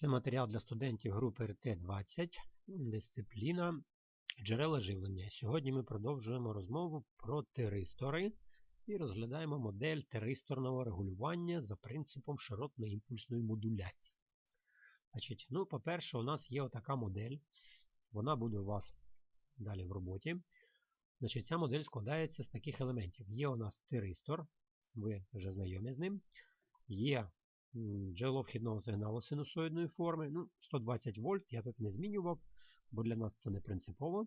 Це матеріал для студентів групи РТ-20, дисципліна джерела живлення. Сьогодні ми продовжуємо розмову про теристори і розглядаємо модель теристорного регулювання за принципом широтно-імпульсної модуляції. Значить, ну, По-перше, у нас є отака модель. Вона буде у вас далі в роботі. Значить, Ця модель складається з таких елементів. Є у нас теристор, ви вже знайомі з ним. Є джерело вхідного сигналу синусоїдної форми. Ну, 120 вольт я тут не змінював, бо для нас це не принципово.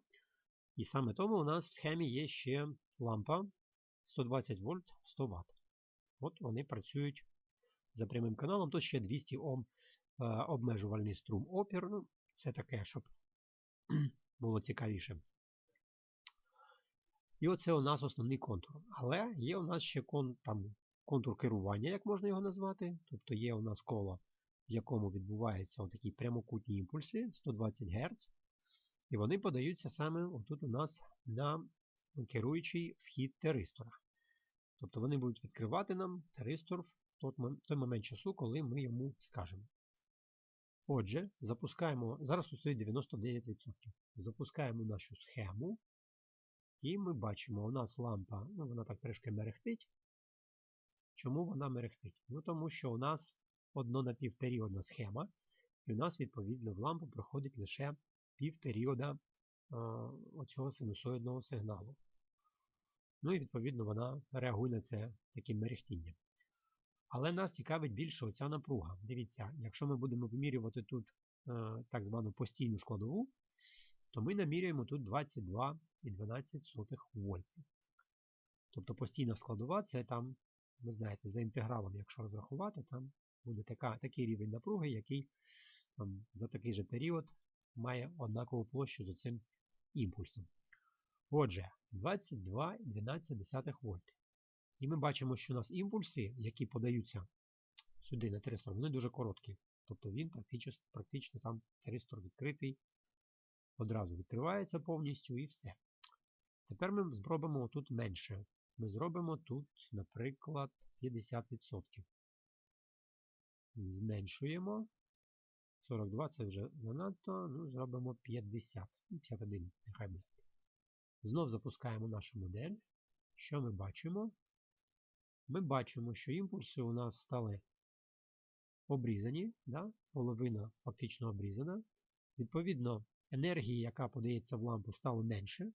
І саме тому у нас в схемі є ще лампа 120 вольт 100 Вт. От вони працюють за прямим каналом. Тут ще 200 Ом е, обмежувальний струм опір. Ну, Це таке, щоб було цікавіше. І оце у нас основний контур. Але є у нас ще кон, там, контур керування, як можна його назвати. Тобто є у нас коло, в якому відбуваються такі прямокутні імпульси 120 Гц. І вони подаються саме отут у нас на керуючий вхід теристора. Тобто вони будуть відкривати нам теристор в той момент часу, коли ми йому скажемо. Отже, запускаємо, зараз тут стоїть 99%. Запускаємо нашу схему. І ми бачимо, у нас лампа, ну вона так трішки мерехтить. Чому вона мерехтить? Ну тому що у нас одно-напівперіодна схема, і у нас, відповідно, в лампу проходить лише півперіода оцього синусоїдного сигналу. Ну і відповідно вона реагує на це таким мерехтінням. Але нас цікавить більше оця напруга. Дивіться, якщо ми будемо вимірювати тут е, так звану постійну складову, то ми намірюємо тут 22,12 вольти. Тобто постійна складова це там ви знаєте, за інтегралом, якщо розрахувати, там буде така, такий рівень напруги, який там, за такий же період має однакову площу з цим імпульсом. Отже, 22,12 вольт. І ми бачимо, що у нас імпульси, які подаються сюди на теристор, вони дуже короткі. Тобто він практично, практично там теристор відкритий, одразу відкривається повністю і все. Тепер ми спробуємо тут менше ми зробимо тут, наприклад, 50%. Зменшуємо. 42 це вже занадто. Ну, зробимо 50. 51, нехай буде. Знов запускаємо нашу модель. Що ми бачимо? Ми бачимо, що імпульси у нас стали обрізані, да? половина фактично обрізана. Відповідно, енергії, яка подається в лампу, стало менше.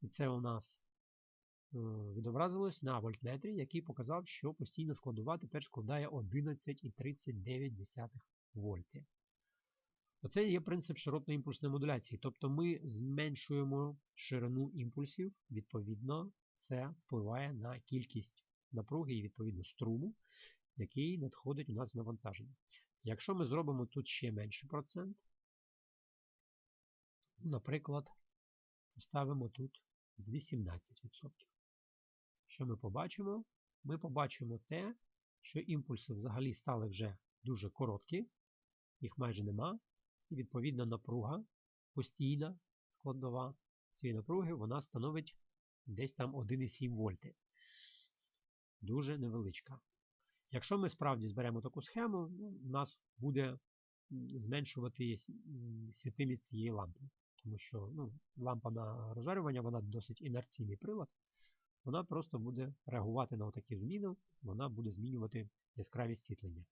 І це у нас відобразилось на вольтметрі, який показав, що постійна складова тепер складає 11,39 вольти. Оце є принцип широтної імпульсної модуляції. Тобто ми зменшуємо ширину імпульсів, відповідно, це впливає на кількість напруги і відповідно струму, який надходить у нас в навантаження. Якщо ми зробимо тут ще менший процент, наприклад, поставимо тут 18%. Що ми побачимо? Ми побачимо те, що імпульси взагалі стали вже дуже короткі, їх майже нема. І відповідна напруга, постійна складова цієї напруги, вона становить десь там 1,7 вольти. Дуже невеличка. Якщо ми справді зберемо таку схему, ну, у нас буде зменшувати світимість цієї лампи. Тому що ну, лампа на розжарювання вона досить інерційний прилад вона просто буде реагувати на такі зміни, вона буде змінювати яскравість світлення.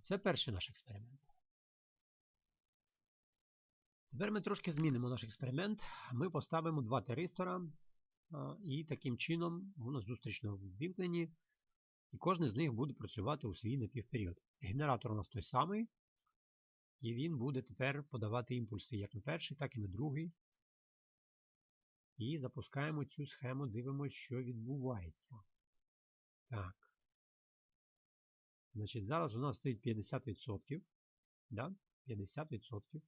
Це перший наш експеримент. Тепер ми трошки змінимо наш експеримент. Ми поставимо два теристора, і таким чином воно зустрічно ввімкнені, і кожен з них буде працювати у свій напівперіод. Генератор у нас той самий, і він буде тепер подавати імпульси як на перший, так і на другий. І запускаємо цю схему, дивимося, що відбувається. Так. Значить, Зараз у нас стоїть 50%. Да? 50%.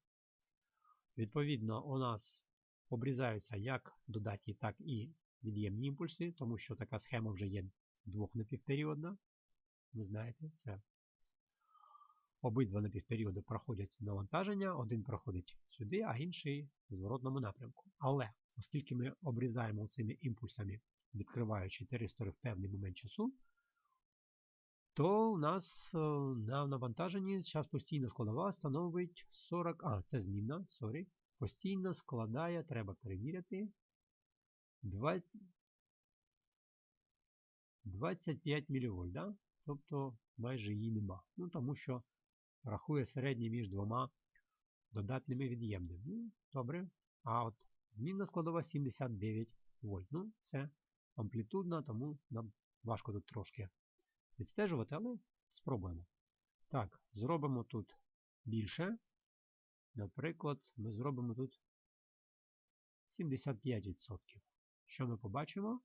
Відповідно, у нас обрізаються як додатні, так і від'ємні імпульси, тому що така схема вже є двох напівперіодна. Ви знаєте, це обидва напівперіоди проходять навантаження, один проходить сюди, а інший в зворотному напрямку. Але Оскільки ми обрізаємо цими імпульсами, відкриваючи теристори в певний момент часу, то у нас е, на навантаженні зараз постійна складова становить 40. А, це змінна, сорі. Постійна складає, треба перевірити. 20, 25 мВ, тобто майже її нема. Ну, тому що рахує середній між двома додатними від'ємними. Ну, добре. А от змінна складова 79 вольт. Ну, це амплітудна, тому нам важко тут трошки відстежувати, але спробуємо. Так, зробимо тут більше. Наприклад, ми зробимо тут 75%. Що ми побачимо?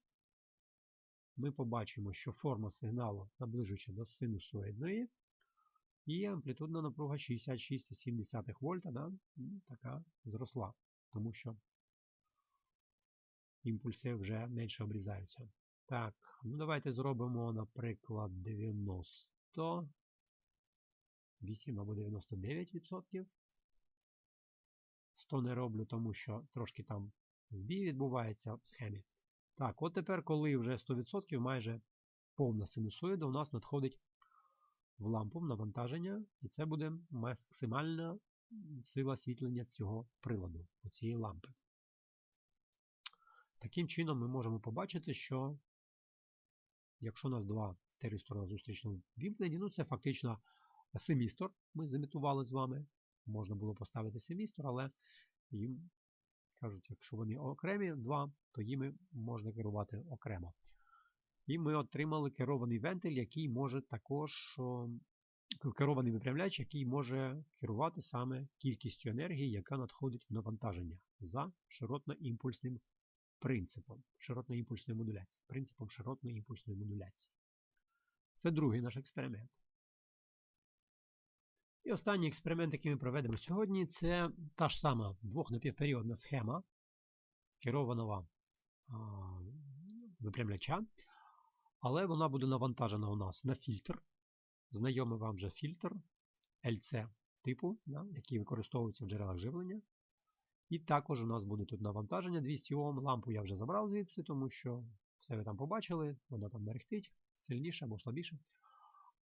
Ми побачимо, що форма сигналу наближується до синусоїдної, і амплітудна напруга 66,7 вольта, да? така зросла, тому що імпульси вже менше обрізаються. Так, ну давайте зробимо, наприклад, 90, 8 або 99%. 100 не роблю, тому що трошки там збій відбувається в схемі. Так, от тепер, коли вже 100% майже повна синусоїда, у нас надходить в лампу навантаження, і це буде максимальна сила освітлення цього приладу, цієї лампи. Таким чином, ми можемо побачити, що якщо у нас два теристора зустрічно вімкнені, ну це фактично семістор, ми замітували з вами. Можна було поставити семістор, але їм кажуть, якщо вони окремі два, то їми можна керувати окремо. І ми отримали керований вентиль, який може також керований випрямляч, який може керувати саме кількістю енергії, яка надходить в навантаження за широтно-імпульсним принципом широтно-імпульсної модуляції. Принципом широтно-імпульсної модуляції. Це другий наш експеримент. І останній експеримент, який ми проведемо сьогодні, це та ж сама двохнапівперіодна схема керованого випрямляча. Але вона буде навантажена у нас на фільтр. Знайомий вам вже фільтр LC типу, да, який використовується в джерелах живлення. І також у нас буде тут навантаження 200 Ом. Лампу я вже забрав звідси, тому що все ви там побачили, вона там мерехтить сильніше або слабіше.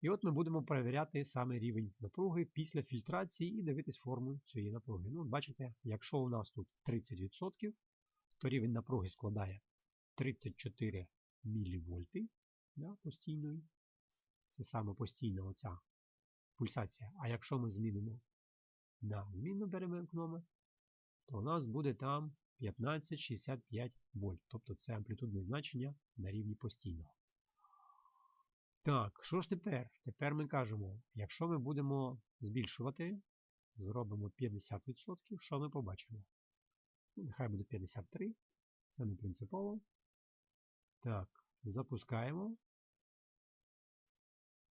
І от ми будемо перевіряти саме рівень напруги після фільтрації і дивитись форму цієї напруги. Ну, Бачите, якщо у нас тут 30%, то рівень напруги складає 34 мВ да, постійної. Це саме постійна оця пульсація. А якщо ми змінимо на змінну перемкнемо, то у нас буде там 1565 вольт. Тобто це амплітудне значення на рівні постійного. Так, що ж тепер? Тепер ми кажемо, якщо ми будемо збільшувати, зробимо 50%, що ми побачимо? Нехай буде 53, це не принципово. Так, запускаємо.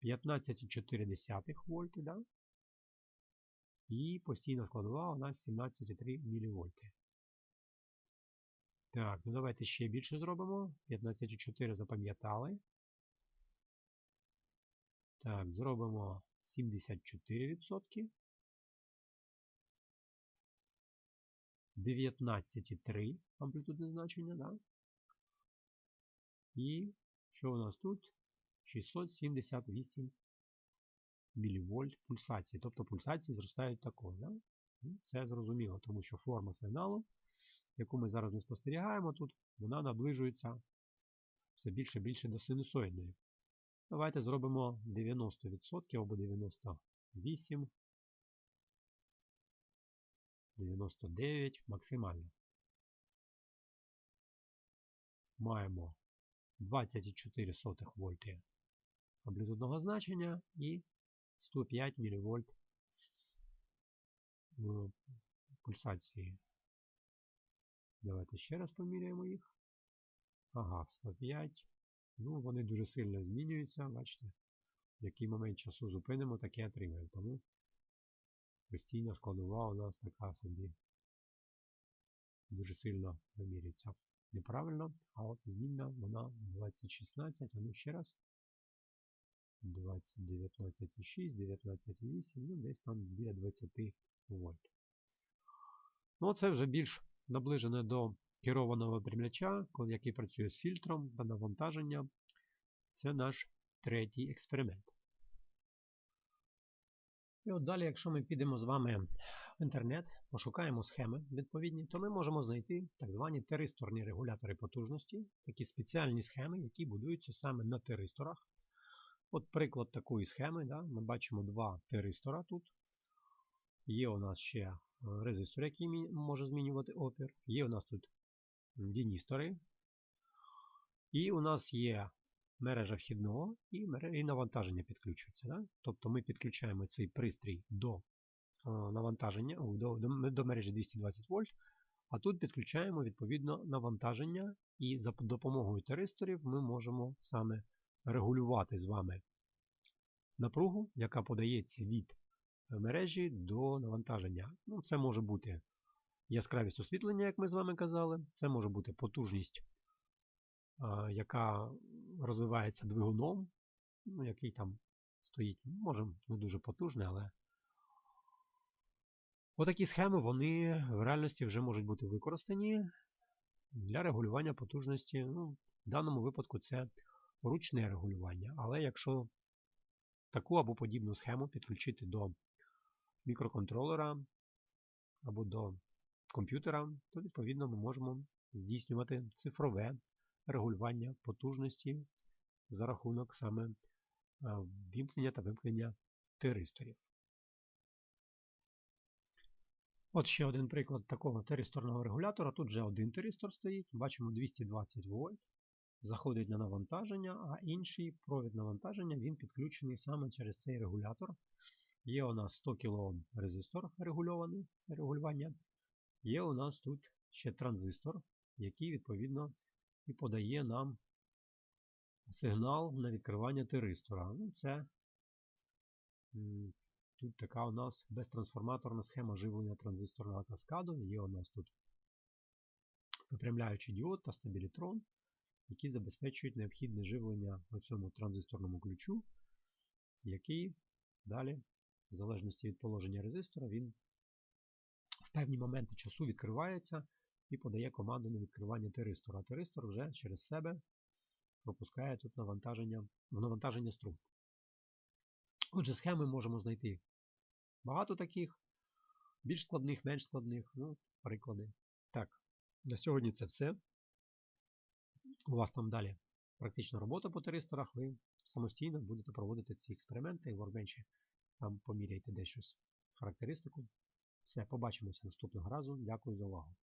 15,4 вольти, да? І постійна складова у нас 17,3 мВ. Так, ну давайте ще більше зробимо. 15,4 запам'ятали. Так, зробимо 74%. 19,3 амплітудне значення, да? І що у нас тут? 678 мВ пульсації. Тобто пульсації зростають також. Да? Ну, це зрозуміло, тому що форма сигналу, яку ми зараз не спостерігаємо тут, вона наближується все більше і більше до синусоїдної. Давайте зробимо 90% або 98, 99 максимально. Маємо 24 вольти амплітудного значення і 105 мВ пульсації. Давайте ще раз поміряємо їх. Ага, 105. Ну, вони дуже сильно змінюються, бачите. В який момент часу зупинимо, таке отримаємо. Тому постійна складова у нас така собі дуже сильно вимірюється. Неправильно, а от змінна вона 2016, а ну ще раз. 20, 19,6, 19,8, ну десь там біля 20 вольт. Ну, це вже більш наближене до керованого випрямляча, який працює з фільтром та навантаження. Це наш третій експеримент. І от далі, якщо ми підемо з вами в інтернет, пошукаємо схеми відповідні, то ми можемо знайти так звані теристорні регулятори потужності, такі спеціальні схеми, які будуються саме на теристорах. От приклад такої схеми. Да? Ми бачимо два теристора тут. Є у нас ще е, резистор, який може змінювати опір. Є у нас тут діністори. І у нас є мережа вхідного і і навантаження підключується. Да? Тобто ми підключаємо цей пристрій до е, навантаження, до, до, до мережі 220 вольт, а тут підключаємо відповідно навантаження, і за допомогою теристорів ми можемо саме регулювати з вами напругу, яка подається від мережі до навантаження. Ну, Це може бути яскравість освітлення, як ми з вами казали, це може бути потужність, яка розвивається двигуном, ну, який там стоїть, може не дуже потужний, але отакі схеми вони в реальності вже можуть бути використані для регулювання потужності. Ну, В даному випадку це ручне регулювання. Але якщо таку або подібну схему підключити до мікроконтролера або до комп'ютера, то відповідно ми можемо здійснювати цифрове регулювання потужності за рахунок саме вімкнення та вимкнення тиристорів. От ще один приклад такого тиристорного регулятора. Тут вже один тиристор стоїть, бачимо 220 вольт, заходить на навантаження, а інший провід навантаження він підключений саме через цей регулятор. Є у нас 100 кОм резистор регульований регулювання. Є у нас тут ще транзистор, який відповідно і подає нам сигнал на відкривання тиристора. Ну, Це тут така у нас безтрансформаторна схема живлення транзисторного каскаду. Є у нас тут випрямляючий діод та стабілітрон, які забезпечують необхідне живлення на цьому транзисторному ключу, який далі, в залежності від положення резистора, він в певні моменти часу відкривається і подає команду на відкривання тиристора. А тиристор вже через себе пропускає тут навантаження, в навантаження струм. Отже, схеми можемо знайти багато таких, більш складних, менш складних, ну, приклади. Так, на сьогодні це все. У вас там далі практична робота по тиристорах, ви самостійно будете проводити ці експерименти в Workbench, там поміряйте десь щось характеристику. Все, побачимося наступного разу. Дякую за увагу.